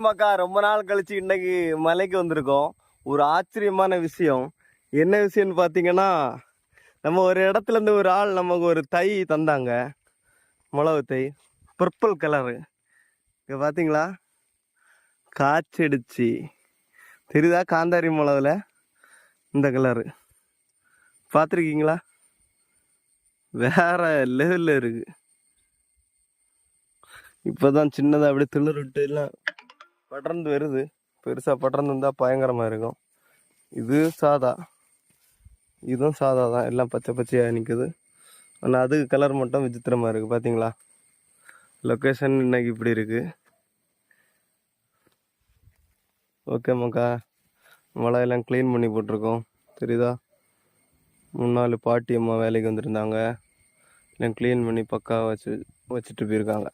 மக்கா ரொம்ப நாள் கழிச்சு இன்னைக்கு மலைக்கு வந்திருக்கோம். ஒரு ஆச்சரியமான விஷயம். என்ன விஷயம்னு பார்த்தீங்கன்னா நம்ம ஒரு இடத்துல இருந்து ஒரு ஆள் நமக்கு ஒரு தை தந்தாங்க. மிளகு தை. பர்பிள் கலரு இங்கே பார்த்தீங்களா காய்ச்சடிச்சு தெரியுதா காந்தாரி மிளகுல? இந்த கலரு பார்த்துருக்கீங்களா வேற லெவலில் இப்போ தான் சின்னதாக அப்படியே திளர் விட்டு எல்லாம் படர்ந்து வருது. பெருசாக படர்ந்து இருந்தால் பயங்கரமாக இருக்கும். இது சாதா. இதுவும் சாதா தான். எல்லாம் பச்சை பச்சையாக நிற்குது ஆனால் அதுக்கு கலர் மட்டும் விசித்திரமாக இருக்குது பார்த்தீங்களா லொக்கேஷன் இன்னைக்கு இப்படி இருக்குது ஓகே மக்கா. மழையெல்லாம் க்ளீன் பண்ணி போட்டிருக்கோம். தெரியுதா? முன்னாள் பாட்டி அம்மா வேலைக்கு வந்திருந்தாங்க. எல்லாம் க்ளீன் பண்ணி பக்காவாக வச்சு வச்சுட்டு போயிருக்காங்க.